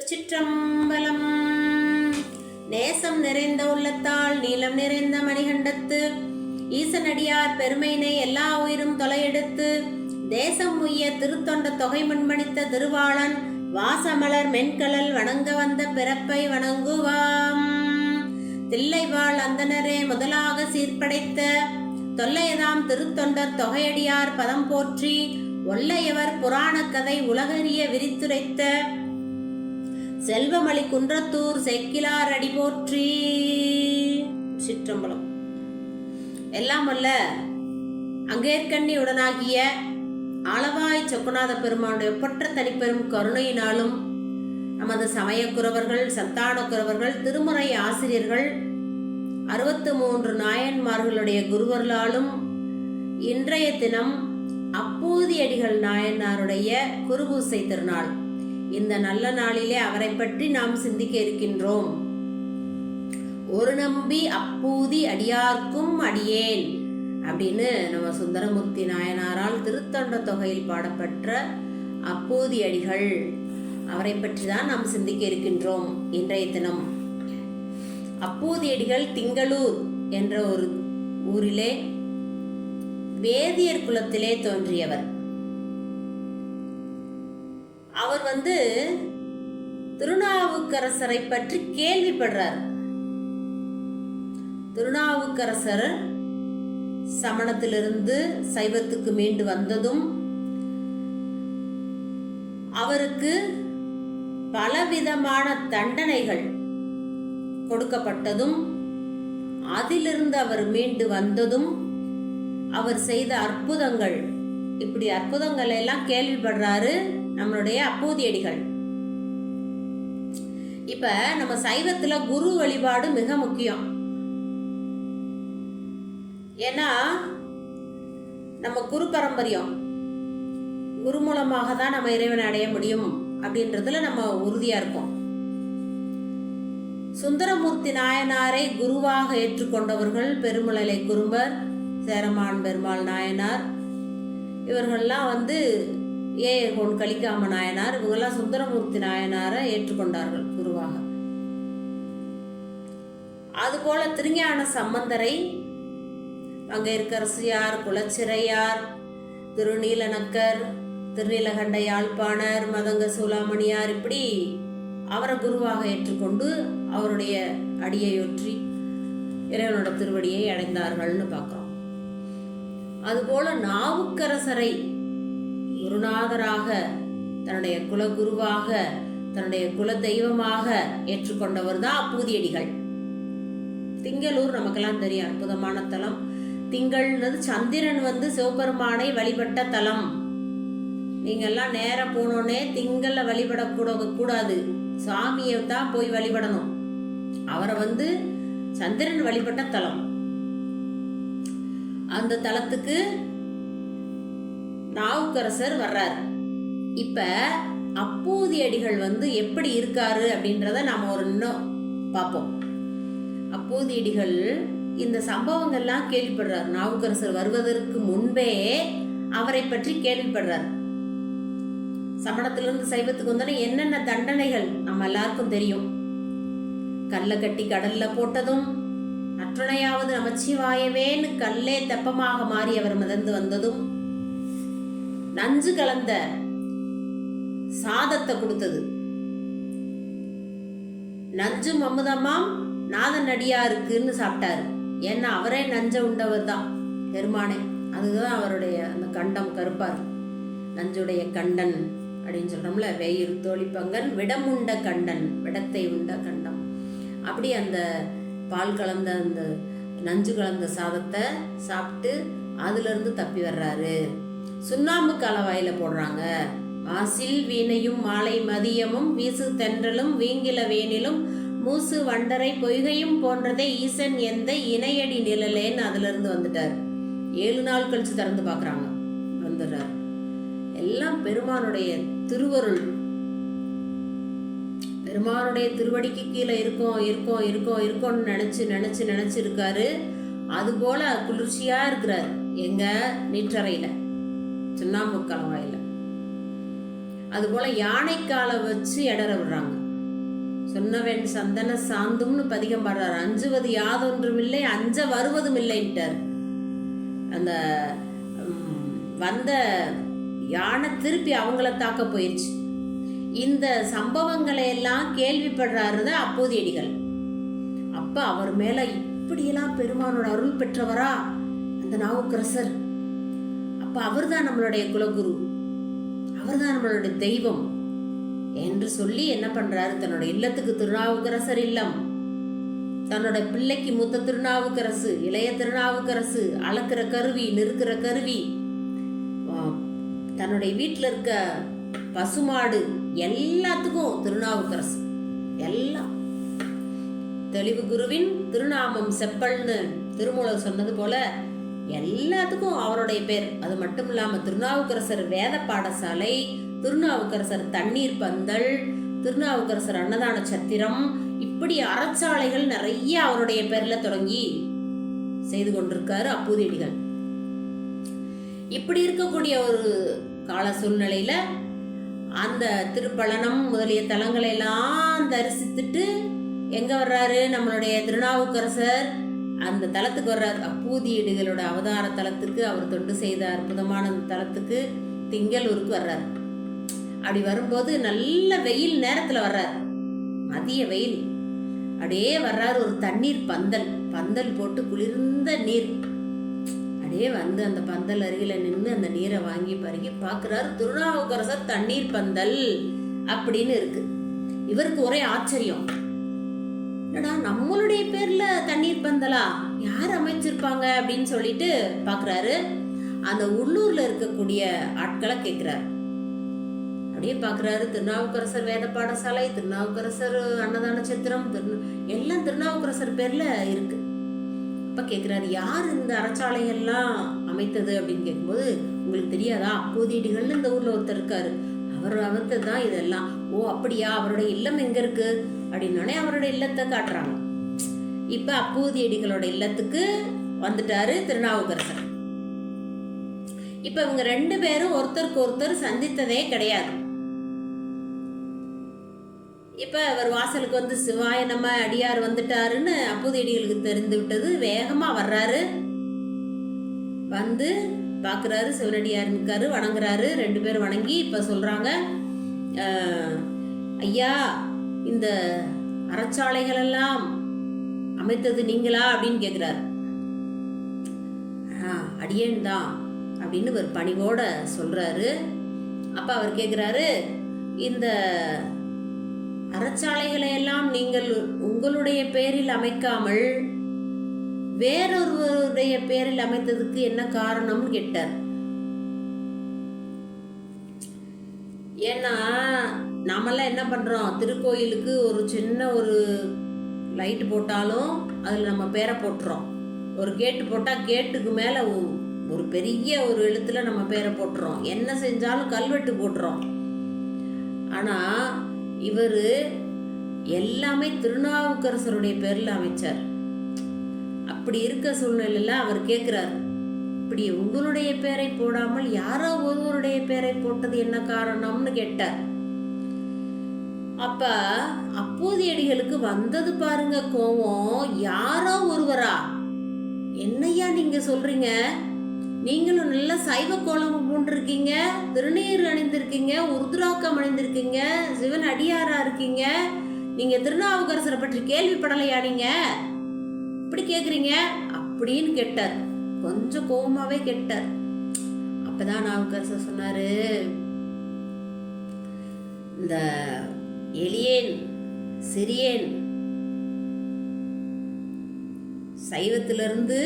திருச்சிற்றம்பலம். நேசம் நிறைந்த உள்ளத்தால் நீளம் நிறைந்த மணிகண்டத்து ஈசனடியார் பெருமையினை எல்லா உயிரும் தொலையெடுத்து தேசம் உய்ய திருத்தொண்ட தொகை முன்மணித்த திருவாளன் வாசமலர் மென்கலல் வணங்க வந்த பிறப்பை வணங்குவாம். தில்லைவாழ் அந்தனரே முதலாக சீர்படைத்த தொல்லையதாம் திருத்தொண்டர் தொகையடியார் பதம் போற்றி ஒல்லையவர் புராணக் கதை உலகறிய விரித்துரைத்த செல்வமளி குன்றத்தூர் செக்கிலார் அடி போற்றி. சிற்றம்பலம். எல்லாம் அல்ல அங்கேற்கண்ணி உடனாகிய அளவாய் சொக்கநாத பெருமானுடைய ஒப்பற்ற தனிப்பெரும் கருணையினாலும் நமது சமயக்குறவர்கள் சத்தானக்குறவர்கள் திருமுறை ஆசிரியர்கள் அறுபத்து மூன்று நாயன்மார்களுடைய குருவர்களாலும் இன்றைய தினம் அப்பூதியடிகள் நாயனாருடைய குருபூசை திருநாள். இந்த நல்ல நாளிலே அவரை பற்றி நாம் சிந்திக்க இருக்கின்றோம். ஒரு நம்பி அப்பூதி அடியார்க்கும் அடியேன் அப்படின்னு நம்ம சுந்தரமூர்த்தி நாயனாரால் திருத்தொண்ட தொகையில் பாடப்பெற்ற அப்பூதி அடிகள் அவரை பற்றி தான் நாம் சிந்திக்க இருக்கின்றோம் இன்றைய தினம். அப்பூதியடிகள் திங்களூர் என்ற ஒரு ஊரிலே வேதியர் குலத்திலே தோன்றியவர். அவர் வந்து திருநாவுக்கரசரை பற்றி கேள்விப்படுறார். திருநாவுக்கரசர் சமணத்திலிருந்து சைவத்துக்கு மீண்டு வந்ததும் அவருக்கு பலவிதமான தண்டனைகள் கொடுக்கப்பட்டதும் அதிலிருந்து அவர் மீண்டு வந்ததும் அவர் செய்த அற்புதங்கள். இப்படி அற்புதங்களை எல்லாம் கேள்விப்படுறாரு. நம்மளுடைய அப்பூதியடிகள். இப்ப நம்ம சைவத்துல குரு வழிபாடு மிக முக்கியம். ஏன்னா நம்ம குரு பரம்பரியம். குரு மூலமாக தான் நம்ம இறைவனை அடைய முடியும் அப்படின்றதுல நம்ம உறுதியா இருக்கோம். சுந்தரமூர்த்தி நாயனாரை குருவாக ஏற்றுக்கொண்டவர்கள் பெருமலை குறும்பர் சேரமான் பெருமாள் நாயனார். இவர்கள்லாம் வந்து ஏகோன் கலிக்காம நாயனார் இவங்கெல்லாம் சுந்தரமூர்த்தி நாயனாரை ஏற்றுக்கொண்டார்கள் குருவாக. அதுபோல திருஞான சம்பந்தரை மங்கையர்க்கரசியார் குலச்சிறையார் திருநீலநக்கர் திருநீலகண்ட யாழ்ப்பாணர் மதங்க சூலாமணியார் இப்படி அவரை குருவாக ஏற்றுக்கொண்டு அவருடைய அடியையொற்றி இறைவனோட திருவடியை அடைந்தார்கள்னு பார்க்குறோம். அதுபோல நாவுக்கரசரை குருநாதராக தன்னுடைய குலகுருவாக தன்னுடைய குல தெய்வமாக ஏற்றுக்கொண்டவர் தான் அப்பூதியடிகள். திங்களூர் நமக்கெல்லாம் தெரியும் அற்புதமான தலம். திங்கள்ன்றது சந்திரன் வந்து சிவபெருமானை வழிபட்ட தலம். நீங்கெல்லாம் நேரம் போனோடனே திங்களை வழிபடக்கூட கூடாது. சாமியை தான் போய் வழிபடணும். அவரை வந்து சந்திரன் வழிபட்ட தலம். அந்த தலத்துக்கு நாவுக்கரசர் வர்றார். இப்ப அப்போதி அடிகள் வந்து எப்படி இருக்காரு அப்படின்றத நாம ஒரு இன்னும் பார்ப்போம். அப்போதி அடிகள் இந்த சம்பவங்கள்லாம் கேள்விப்படுறார். நாவுக்கரசர் வருவதற்கு முன்பே அவரை பற்றி கேள்விப்படுறார். சமணத்திலிருந்து சைவத்துக்கு வந்தோடனே என்னென்ன தண்டனைகள் நம்ம எல்லாருக்கும் தெரியும்? கல்லை கட்டி கடல்ல போட்டதும் நற்றுணையாவது நமச்சிவாயவேன்னு கல்லே தெப்பமாக மாறி அவர் மிதந்து வந்ததும் நஞ்சு கலந்த சாதத்தை கொடுத்தது. நஞ்சும் அமுதமாம் நாதன் அடியாருக்குன்னு சாப்பிட்டாரு. ஏன்னா அவரே நஞ்ச உண்டவர் தான் பெருமானே. அதுதான் அவருடைய அந்த கண்டம் கருப்பார். நஞ்சுடைய கண்டன் அப்படின்னு சொல்றோம்ல வெயில் தோழிப்பங்கன் விடமுண்ட கண்டன் விடத்தை உண்ட கண்டம். அப்படி அந்த பால் கலந்த அந்த நஞ்சு கலந்த சாதத்தை சாப்பிட்டு அதுலேருந்து தப்பி வர்றாரு. சுண்ணாம்பு கலவாயில் போடுறாங்க. வாசில் வீணையும் மாலை மதியமும் வீசு தென்றலும் வீங்கில வேனிலும் மூசு வண்டரை பொய்கையும் போன்றதே ஈசன் எந்த இணையடி நிழலேன்னு அதுலேருந்து வந்துட்டார். ஏழு நாள் கழிச்சு திறந்து பார்க்குறாங்க வந்துடுறார். எல்லாம் பெருமானுடைய திருவருள். பெருமானுடைய திருவடிக்கு கீழே இருக்கோம் இருக்கோம் இருக்கோம் இருக்கோம்னு நினச்சி நினச்சி நினைச்சு இருக்காரு. குளிர்ச்சியாக இருக்கிறார். எங்கள் நீற்றறையில். சுண்ணாம்பு கலவாயில் அதுபோல் யானைக்காலை வச்சு இடற விடுறாங்க. சொன்னவன் சந்தன சாந்தும்னு பதிகம் பாடுறாரு. அஞ்சுவது யாதொன்றும் இல்லை அஞ்ச வருவதும் இல்லைன்ட்டார் அந்த வந்த யானை திருப்பி அவங்கள தாக்க போயிடுச்சு இந்த சம்பவங்களை எல்லாம் கேள்விப்படுறாரு தான் அப்போதியடிகள் அப்போ அவர் மேலே இப்படியெல்லாம் பெருமானோட அருள் பெற்றவரா அந்த நாவுக்கரசர்? அப்ப அவர்தான் நம்மளுடைய குலகுரு. அவர்தான் நம்மளுடைய தெய்வம். என்று சொல்லி என்ன பண்றாரு? தன்னோட இல்லத்துக்கு திருநாவுக்கரசர் இல்லம். தன்னோட பிள்ளைக்கு மூத்த திருநாவுக்கரசு இளைய திருநாவுக்கரசு அளக்கிற கருவி நிறுக்கிற கருவி. தன்னுடைய வீட்டில் இருக்க பசுமாடு எல்லாத்துக்கும் திருநாவுக்கரசு. எல்லாம். தெளிவு குருவின் திருநாமம் செப்பல்னு திருமூலர் சொன்னது போல எல்லாத்துக்கும் அவருடைய பேர். அது மட்டும் இல்லாம திருநாவுக்கரசர் வேத பாடசாலை திருநாவுக்கரசர் தண்ணீர் பந்தல் திருநாவுக்கரசர் அன்னதான சத்திரம் இப்படி அறச்சாலைகள் நிறைய அவருடைய பேர்ல தொடங்கி செய்து கொண்டிருக்காரு அப்பூதியடிகள். இப்படி இருக்கக்கூடிய ஒரு கால சூழ்நிலையில அந்த திருப்பழனம் முதலிய தலங்களை எல்லாம் தரிசித்துட்டு எங்க வர்றாரு நம்மளுடைய திருநாவுக்கரசர்? அந்த தலத்துக்கு வர்றார் அப்பூதியடிகளோட அவதார தலத்துக்கு அவர் தொண்டு செய்த அற்புதமான அந்த தலத்துக்கு திங்களூருக்கு வர்றார். அப்படி வரும்போது நல்ல வெயில் நேரத்தில் வர்றார். மதிய வெயில். அப்படியே வர்றார் ஒரு தண்ணீர் பந்தல். பந்தல் போட்டு குளிர்ந்த நீர். அப்படியே வந்து அந்த பந்தல் அருகில நின்று அந்த நீரை வாங்கி பருகி பார்க்குறாரு திருநாவுக்கரசர் தண்ணீர் பந்தல் அப்படின்னு இருக்கு. இவருக்கு ஒரே ஆச்சரியம். என்னடா நம்மளுடைய பேர்ல தண்ணீர் பந்தலா? யார் அமைச்சிருப்பாங்க அப்படின்னு சொல்லிட்டு பாக்குறாரு. அந்த உள்ளூர்ல இருக்கக்கூடிய ஆட்களை கேட்கிறாரு அப்படியே பாக்குறாரு. திருநாவுக்கரசர் வேத பாடசாலை திருநாவுக்கரசர் அன்னதான சித்திரம் திரு எல்லாம் திருநாவுக்கரசர் பேர்ல இருக்கு. அப்ப கேக்குறாரு யார் இந்த அறச்சாலையெல்லாம் அமைத்தது அப்படின்னு கேட்கும்போது உங்களுக்கு தெரியாதா? அப்போதீடுகள்னு இந்த ஊர்ல ஒருத்தர் இருக்காரு. அவர் அமைத்தது தான் இதெல்லாம். ஓ அப்படியா? அவருடைய இல்லம் எங்க இருக்கு? அப்படின்னோடனே அவரோட இல்லத்தை காட்டுறாங்க. இப்ப அப்பூதியடிகளோட இல்லத்துக்கு வந்துட்டாரு திருநாவுக்கரசர். இப்ப இவங்க ரெண்டு பேரும் ஒருத்தருக்கு ஒருத்தர் சந்தித்ததே கிடையாது. இப்ப அவர் வாசலுக்கு வந்து சிவாய நம்ம அடியார் வந்துட்டாருன்னு அப்பூதியடிகளுக்கு தெரிந்து விட்டது. வேகமா வர்றாரு. வந்து பாக்குறாரு சிவனடியார் இருக்காரு வணங்குறாரு. ரெண்டு பேரும் வணங்கி இப்ப சொல்றாங்க ஐயா இந்த அறச்சாலைகள் எல்லாம் அமைத்தது நீங்களா அப்படின்னு கேட்குறாரு "ஆ, அடியேன் தான் அப்படின்னு ஒரு பணிவோட சொல்றாரு. அப்ப அவர் கேட்குறாரு இந்த அறச்சாலைகளை எல்லாம் நீங்கள் உங்களுடைய பேரில் அமைக்காமல் வேறொருவருடைய பேரில் அமைத்ததுக்கு என்ன காரணம்னு கேட்டார். ஏன்னா நாமெல்லாம் என்ன பண்றோம்? திருக்கோயிலுக்கு ஒரு சின்ன ஒரு லைட் போட்டாலும் அதில் நம்ம பேரை போட்டுறோம். ஒரு கேட்டு போட்டால் கேட்டுக்கு மேலே ஒரு பெரிய ஒரு எழுத்துல நம்ம பேரை போட்டுறோம். என்ன செஞ்சாலும் கல்வெட்டு போட்டுறோம். ஆனால் இவர் எல்லாமே திருநாவுக்கரசருடைய பேரில் அமைச்சார். அப்படி இருக்க சூழ்நிலையில அவர் கேட்குறாரு இப்படி உங்களுடைய பேரை போடாமல் யாரோ ஒருவருடைய பேரை போட்டது என்ன காரணம்னு கேட்டார் அப்ப அப்போதையடிகளுக்கு வந்தது பாருங்க கோவம். யாரோ ஒருவரா? என்னையா நீங்க சொல்றீங்க? நீங்களும் நல்ல சைவ கோலம் பூண்டிருக்கீங்க திருநீர் அணிந்திருக்கீங்க உருதுராக்கம் அணிந்திருக்கீங்க சிவன் அடியாரா இருக்கீங்க நீங்க திருநாவுக்கரசரை பற்றி கேள்விப்படலையா நீங்க? இப்படி கேக்குறீங்க? அப்படின்னு கேட்டார். கொஞ்சம் கோபமாவே கேட்டார். அப்பதான் நாவுக்கரசர் சொன்னாரு இந்த எளியேன் சிறியேன் சைவத்திலிருந்து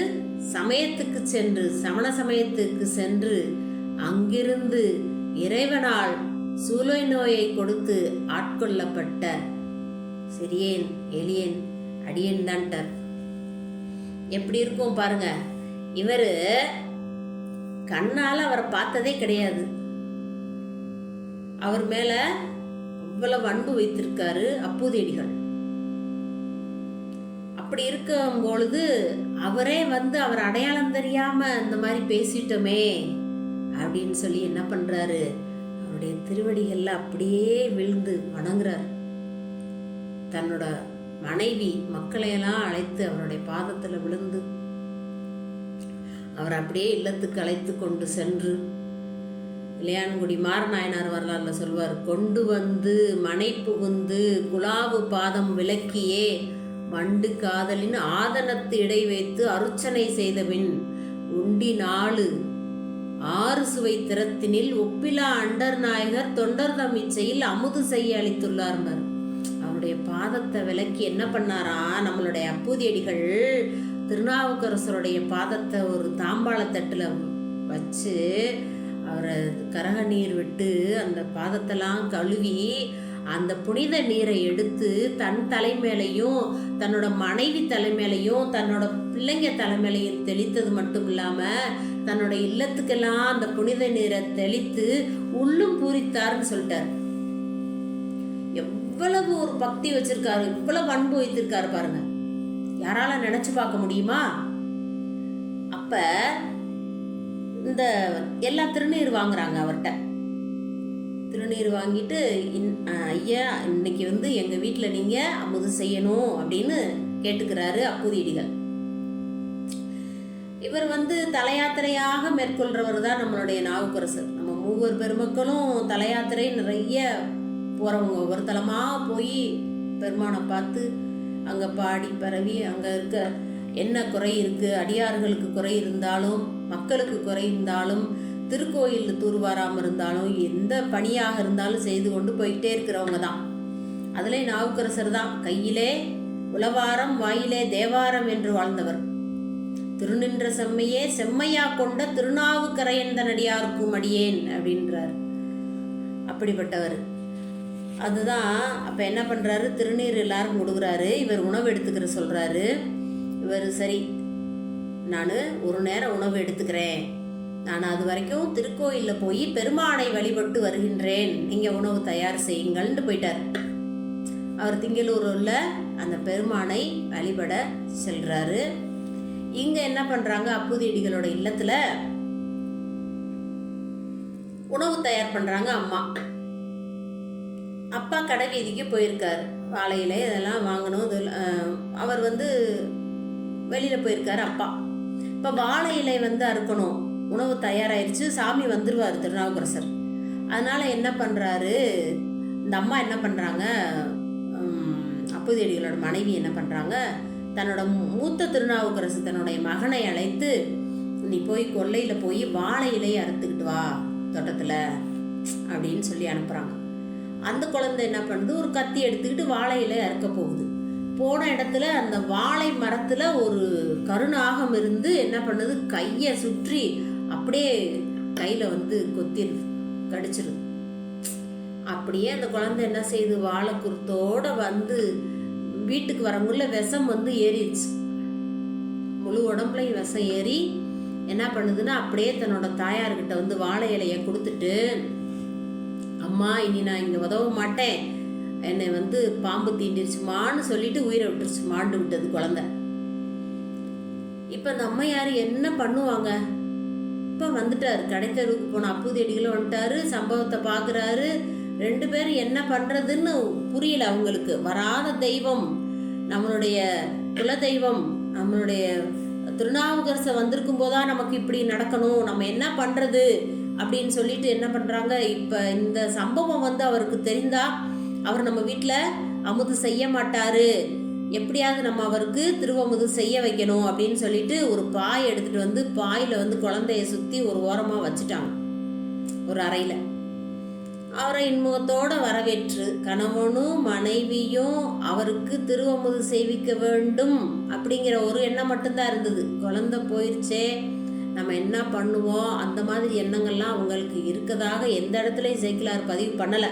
சமயத்துக்கு சென்று சமண சமயத்துக்கு சென்று அங்கிருந்து இறைவனால் சூலை நோயை கொடுத்து ஆட்கொள்ளப்பட்ட சிறியேன் எளியேன் அடியேன் தான்ட்டார் எப்படி இருக்கும் பாருங்க. இவர் கண்ணால் அவரை பார்த்ததே கிடையாது. அவர் மேலே அவ்வளவு அன்பு வைத்திருக்காரு அப்பூதேடிகள் அப்படி இருக்கும் பொழுது அவரே வந்து அவர் அடையாளம் தெரியாம இந்த மாதிரி பேசிட்டோமே அப்படின்னு சொல்லி என்ன பண்றாரு? அவருடைய திருவடிகள்ல அப்படியே விழுந்து வணங்குறார். தன்னோட மனைவி மக்களையெல்லாம் அழைத்து அவருடைய பாதத்தில் விழுந்து அவர் அப்படியே இல்லத்துக்கு அழைத்து கொண்டு சென்று இளையான்குடி மாரநாயனார் வரலாறுல சொல்வார் கொண்டு வந்து மனை புகுந்து குலாவு பாதம் விளக்கியே வண்டு காதலின் ஆதனத்து இடை வைத்து அருச்சனை செய்தபின் உண்டி நாலு ஆறு சுவை திறத்தினில் ஒப்பிலா அண்டர் நாயகர் தொண்டர் இச்சையில் அமுது செய்ய அளித்துள்ளார் அவருடைய பாதத்தை விலக்கி என்ன பண்ணாரா? நம்மளுடைய அப்பூதியடிகள் திருநாவுக்கரசருடைய பாதத்தை ஒரு தாம்பாளத்தட்டில் வச்சு அவரை கரக நீர் விட்டு அந்த பாதத்தெல்லாம் கழுவி அந்த புனித நீரை எடுத்து தன் தலைமையிலையும் தன்னோட மனைவி தலைமையிலையும் தன்னோட பிள்ளைங்க தலைமையிலையும் தெளித்தது மட்டும் இல்லாமல் தன்னோட இல்லத்துக்கெல்லாம் அந்த புனித நீரை தெளித்து உள்ளும் பூரித்தார்னு சொல்லிட்டார். எவ்வளவு ஒரு பக்தி வச்சிருக்காரு இவ்வளவு அன்பு வைத்திருக்காரு பாருங்க. யாரால நினைச்சு பார்க்க முடியுமா? அப்ப இந்த எல்லா திருநீர் வாங்குறாங்க அவர்கிட்ட திருநீர் வாங்கிட்டு இன்- ஐயா இன்னைக்கு வந்து எங்க வீட்டில் நீங்க அமுது செய்யணும் அப்படின்னு கேட்டுக்கிறாரு அப்பூதியடிகள் இவர் வந்து தலையாத்திரையாக மேற்கொள்றவர் தான் நம்மளுடைய நாவுக்கரசர். நம்ம மூவர் பெருமக்களும் தலையாத்திரை நிறைய போறவங்க. ஒரு தளமாக போய் பெருமானை பார்த்து அங்கே பாடி பரவி அங்கே இருக்க என்ன குறை இருக்குது அடியார்களுக்கு குறை இருந்தாலும் மக்களுக்கு குறை இருந்தாலும் திருக்கோயில் தூர்வாராமல் இருந்தாலும் எந்த பணியாக இருந்தாலும் செய்து கொண்டு போயிட்டே இருக்கிறவங்க தான். அதிலே நாவுக்கரசர் தான். கையிலே உளவாரம் வாயிலே தேவாரம் என்று வாழ்ந்தவர். திருநின்ற செம்மையே செம்மையா கொண்ட திருநாவுக்கரையந்தனடியாருக்கும் அடியேன் அப்படின்றார். அப்படிப்பட்டவர். அதுதான். அப்போ என்ன பண்ணுறாரு திருநீர் எல்லாரும் கொடுக்குறாரு இவர் உணவு எடுத்துக்கிற சொல்கிறாரு இவர் சரி நான் ஒரு நேரம் உணவு எடுத்துக்கிறேன். நான் அது வரைக்கும் திருக்கோயிலில் போய் பெருமானை வழிபட்டு வருகின்றேன். நீங்கள் உணவு தயார் செய்யுங்கள்னு போயிட்டார். அவர் திங்களூரில் அந்த பெருமானை வழிபட செல்கிறாரு இங்கே என்ன பண்ணுறாங்க அப்புதியடிகளோட இல்லத்தில் உணவு தயார் பண்ணுறாங்க அம்மா. அப்பா கடை வீதிக்கு போயிருக்கார். வாழை இலை இதெல்லாம் வாங்கணும். இது அவர் வந்து வெளியில் போயிருக்கார் அப்பா. இப்போ வாழை இலை வந்து அறுக்கணும். உணவு தயாராகிடுச்சு சாமி வந்துடுவார் திருநாவுக்கரசர். அதனால் என்ன பண்ணுறாரு இந்த அம்மா என்ன பண்ணுறாங்க அப்புதேடிகளோட மனைவி என்ன பண்ணுறாங்க தன்னோட மூத்த திருநாவுக்கரசு தன்னுடைய மகனை அழைத்து நீ போய் கொல்லையில் போய் வாழை இலையை அறுத்துக்கிட்டு வா தோட்டத்தில் அப்படின்னு சொல்லி அனுப்புகிறாங்க அந்த குழந்தை என்ன பண்ணுது? ஒரு கத்தி எடுத்துக்கிட்டு வாழை இறக்க போகுது. போன இடத்துல அந்த வாழை மரத்துல ஒரு கருணாகம் இருந்து என்ன பண்ணுது? கையை சுற்றி அப்படியே கையில வந்து கொத்திருது கடிச்சிருது. அப்படியே அந்த குழந்தை என்ன செய்யுது வாழை குருத்தோட வந்து வீட்டுக்கு வரங்குள்ள விஷம் வந்து ஏறிடுச்சு. முழு உடம்புலையும் விஷம் ஏறி என்ன பண்ணுதுன்னா அப்படியே தன்னோட தாயார்கிட்ட வந்து வாழை இலையை கொடுத்துட்டு அம்மா இனி நான் இங்கே உதவ மாட்டேன். என்னை வந்து பாம்பு தீண்டிருச்சுமான்னு சொல்லிட்டு உயிரை விட்டுருச்சு மாண்டு விட்டது குழந்தை. இப்போ அந்த அம்மையார் என்ன பண்ணுவாங்க? இப்போ வந்துட்டார். கடைத்தெருவுக்கு போன அப்பூதியடிகளும் வந்துட்டாரு. சம்பவத்தை பார்க்குறாரு ரெண்டு பேரும் என்ன பண்ணுறதுன்னு புரியல அவங்களுக்கு. வராத தெய்வம் நம்மளுடைய குல தெய்வம் நம்மளுடைய திருநாவுக்கரசை வந்திருக்கும் போதா நமக்கு இப்படி நடக்கணும். நம்ம என்ன பண்ணுறது அப்படின்னு சொல்லிட்டு என்ன பண்ணுறாங்க இப்போ இந்த சம்பவம் வந்து அவருக்கு தெரிந்தா அவர் நம்ம வீட்டில் அமுது செய்ய மாட்டார். எப்படியாவது நம்ம அவருக்கு திருவமுது செய்ய வைக்கணும் அப்படின்னு சொல்லிட்டு ஒரு பாய் எடுத்துகிட்டு வந்து பாயில் வந்து குழந்தைய சுற்றி ஒரு ஓரமாக வச்சுட்டாங்க. ஒரு அறையில். அவரை இன்முகத்தோடு வரவேற்று கணவனும் மனைவியும் அவருக்கு திருவமுது செய்விக்க வேண்டும் அப்படிங்கிற ஒரு எண்ணம் மட்டும்தான் இருந்தது. குழந்தை போயிருச்சே. நம்ம என்ன பண்ணுவோம்? அந்த மாதிரி எண்ணங்கள்லாம் அவங்களுக்கு இருக்கதாக எந்த இடத்துலையும் சேக்கிலார் பதிவு பண்ணலை.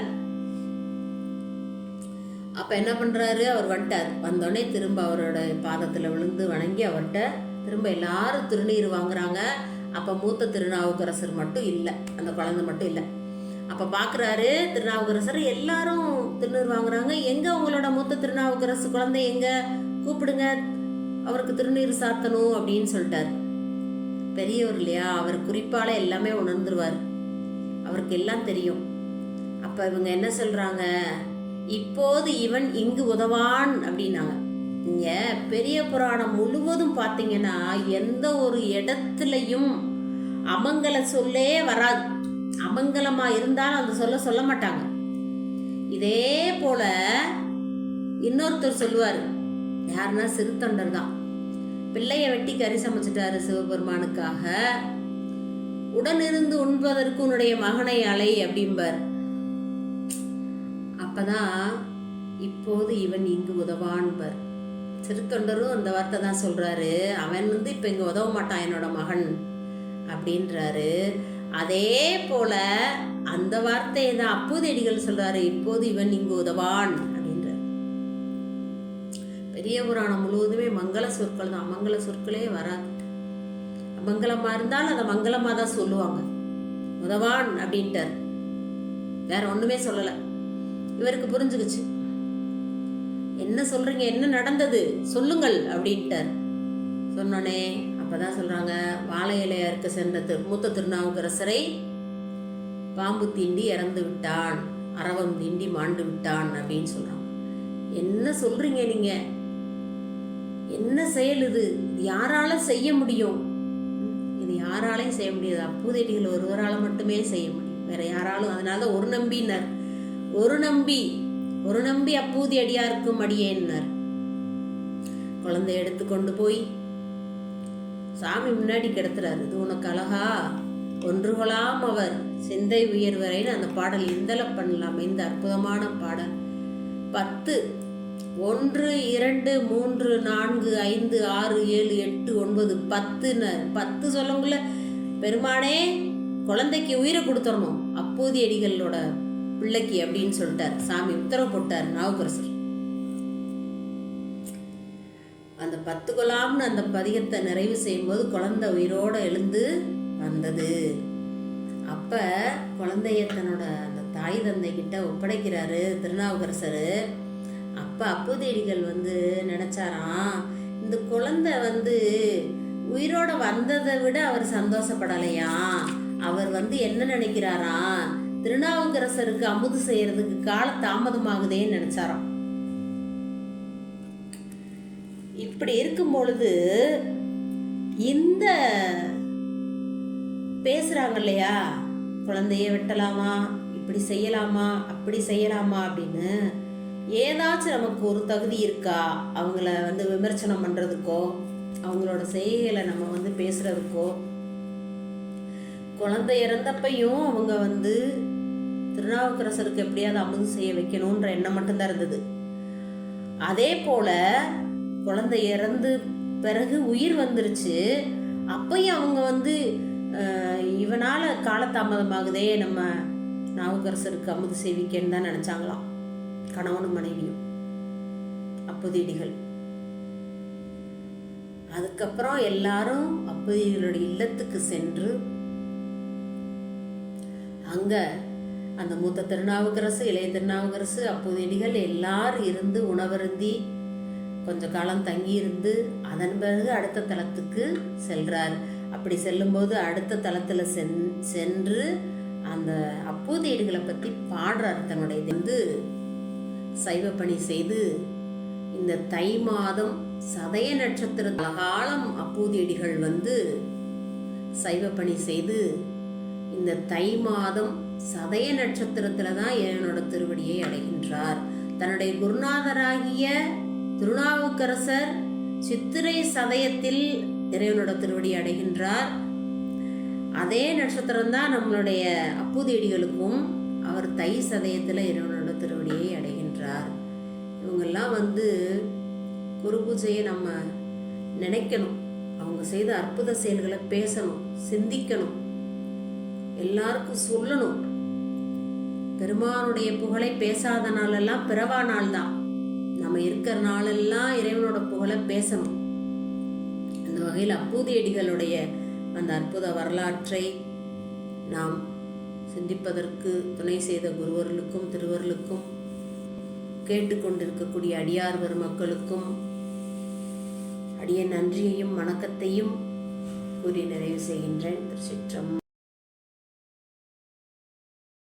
அப்போ என்ன பண்ணுறாரு அவர் வந்துட்டார். வந்தோடனே திரும்ப அவரோட பாதத்தில் விழுந்து வணங்கி அவர்கிட்ட திரும்ப எல்லாரும் திருநீர் வாங்குறாங்க. அப்போ மூத்த திருநாவுக்கரசர் மட்டும் இல்லை. அந்த குழந்தை மட்டும் இல்லை. அப்போ பார்க்குறாரு திருநாவுக்கரசர் எல்லாரும் திருநீர் வாங்குறாங்க. எங்கே உங்களோட மூத்த திருநாவுக்கரசு குழந்தை எங்கே? கூப்பிடுங்க. அவருக்கு திருநீர் சாத்தணும் அப்படின்னு சொல்லிட்டாரு. பெரியவர் இல்லையா? அவர் குறிப்பால எல்லாமே உணர்ந்துருவார். அவருக்கு எல்லாம் தெரியும். அப்ப இவங்க என்ன சொல்றாங்க? இப்போது இவன் இங்கு உதவான் அப்படின்னாங்க. இங்க பெரிய புராணம் முழுவதும் பார்த்தீங்கன்னா எந்த ஒரு இடத்துலையும் அமங்கல சொல்லே வராது. அமங்கலமா இருந்தாலும் அந்த சொல்ல சொல்ல மாட்டாங்க. இதே போல இன்னொருத்தர் சொல்லுவார். யாருன்னா சிறுத்தொண்டர் தான். பிள்ளைய வெட்டி கறி சமைச்சிட்டாரு சிவபெருமானுக்காக. உடனிருந்து உண்பதற்கு உன்னுடைய மகனை அலை அப்படிம்பார். அப்பதான் இப்போது இவன் இங்கு உதவான்பர். சிறுத்தொண்டரும் அந்த வார்த்தை தான் சொல்றாரு. அவன் வந்து இப்ப இங்க உதவ மாட்டான் என்னோட மகன் அப்படின்றாரு. அதே போல அந்த வார்த்தையை தான் அப்போதேடிகள் சொல்றாரு. இப்போது இவன் இங்கு உதவான் பெரிய புராணம் முழுவதுமே மங்கள சொற்கள் தான். அமங்கல சொற்களே வராது. அமங்கலமா இருந்தாலும் அதை மங்களமாக தான் சொல்லுவாங்க. உதவான் அப்படின்ட்டார். வேற ஒன்றுமே சொல்லலை. இவருக்கு புரிஞ்சுக்குச்சு. என்ன சொல்றீங்க? என்ன நடந்தது? சொல்லுங்கள் அப்படின்ட்டார். சொன்னோனே அப்பதான் சொல்றாங்க வாழை இலையாருக்கு சென்ற திரு மூத்த திருநாவுக்கரசரை பாம்பு தீண்டி இறந்து விட்டான். அரவம் தீண்டி மாண்டு விட்டான் அப்படின்னு சொல்றாங்க. என்ன சொல்றீங்க நீங்கள் என்ன செயல் இது? யாரால செய்ய முடியும்? இது யாராலையும் செய்ய முடியாது. அப்பூதேடிகள் ஒருவரால் மட்டுமே செய்ய முடியும். வேற யாராலும் அதனால ஒரு நம்பினர் ஒரு நம்பி ஒரு நம்பி அப்பூதி அடியாருக்கும் அடியேன்னர். குழந்தைய எடுத்து கொண்டு போய் சாமி முன்னாடி கிடத்துறாரு. இது உனக்கு அழகா? ஒன்றுகளாம் அவர் சிந்தை உயர்வரைன்னு அந்த பாடல் இந்தல பண்ணலாம். இந்த அற்புதமான பாடல். பத்து ஒன்று இரண்டு மூன்று நான்கு ஐந்து ஆறு ஏழு எட்டு ஒன்பது பத்துன்னு பத்து சொல்லங்குள்ள பெருமானே குழந்தைக்கு உயிரை கொடுத்துடணும் அப்போதி அடிகளோட பிள்ளைக்கு அப்படின்னு சொல்லிட்டார். சாமி உத்தரவு போட்டார் நாவுக்கரசர். அந்த பத்து குலாம்னு அந்த பதிகத்தை நிறைவு செய்யும்போது குழந்தை உயிரோட எழுந்து வந்தது. அப்போ குழந்தைய தன்னோட அந்த தாய் தந்தை கிட்ட ஒப்படைக்கிறாரு திருநாவுக்கரசர். அப்போ அப்போதேடிகள் வந்து நினச்சாராம் இந்த குழந்தை வந்து உயிரோட வந்ததை விட அவர் சந்தோஷப்படலையா? அவர் வந்து என்ன நினைக்கிறாரா திருநாவுக்கரசருக்கு அமுது செய்யறதுக்கு கால தாமதமாகுதேன்னு நினைச்சாராம். இப்படி இருக்கும் பொழுது இந்த பேசுறாங்க இல்லையா குழந்தைய வெட்டலாமா? இப்படி செய்யலாமா? அப்படி செய்யலாமா? அப்படின்னு ஏதாச்சும் நமக்கு ஒரு தகுதி இருக்கா? அவங்கள வந்து விமர்சனம் பண்ணுறதுக்கோ அவங்களோட செய்கைகளை நம்ம வந்து பேசுகிறதுக்கோ குழந்தை இறந்தப்பையும் அவங்க வந்து திருநாவுக்கரசருக்கு எப்படியாவது அமுது செய்ய வைக்கணுன்ற எண்ணம் மட்டும்தான் இருந்தது. அதே போல குழந்தை இறந்து பிறகு உயிர் வந்துருச்சு. அப்பையும் அவங்க வந்து இவனால் இவனால காலதாமதமாகுதே நம்ம நாவுக்கரசருக்கு அமுது செய்விக்கன்னு தான் நினச்சாங்களாம். கணவனும் மனைவியும். அப்புதீடிகள் அதுக்கப்புறம் எல்லாரும் அப்புதீடிகளுடைய இல்லத்துக்கு சென்று அங்க அந்த மூத்த திருநாவுக்கரசு இளைய திருநாவுக்கரசு அப்புதீடிகள் எல்லாரும் இருந்து உணவருந்தி கொஞ்ச காலம் தங்கி இருந்து அதன் பிறகு அடுத்த தலத்துக்கு செல்றார். அப்படி செல்லும்போது அடுத்த தளத்தில் சென் சென்று அந்த அப்பூதேடுகளை பத்தி பாடுறார் தன்னுடைய இது வந்து சைவ பணி செய்து இந்த தை மாதம் சதய நட்சத்திர காலம் அப்பூதியடிகள் வந்து சைவ பணி செய்து இந்த தை மாதம் சதய நட்சத்திரத்தில் தான் இறைவனோட திருவடியை அடைகின்றார். தன்னுடைய குருநாதராகிய திருநாவுக்கரசர் சித்திரை சதயத்தில் இறைவனோட திருவடி அடைகின்றார். அதே நட்சத்திரம் தான் நம்மளுடைய அப்பூதியடிகளுக்கும் அவர் தை சதயத்தில் இறைவனோட இவங்கெல்லாம் வந்து குரு பூஜையை நம்ம நினைக்கணும். அவங்க செய்த அற்புத செயல்களை பேசணும் சிந்திக்கணும் எல்லாருக்கும் சொல்லணும். பெருமானுடைய புகழை பேசாத நாளெல்லாம் பிறவா நாள் தான் நம்ம இருக்கிற நாளெல்லாம் இறைவனோட புகழை பேசணும். அந்த வகையில் அப்பூதியடிகளுடைய அந்த அற்புத வரலாற்றை நாம் சிந்திப்பதற்கு துணை செய்த குருவர்களுக்கும் திருவர்களுக்கும் கேட்டுக்கொண்டிருக்கக்கூடிய அடியார் மக்களுக்கும் அடிய நன்றியையும் வணக்கத்தையும் கூறி நிறைவு செய்கின்றேன். திருச்சிற்றம்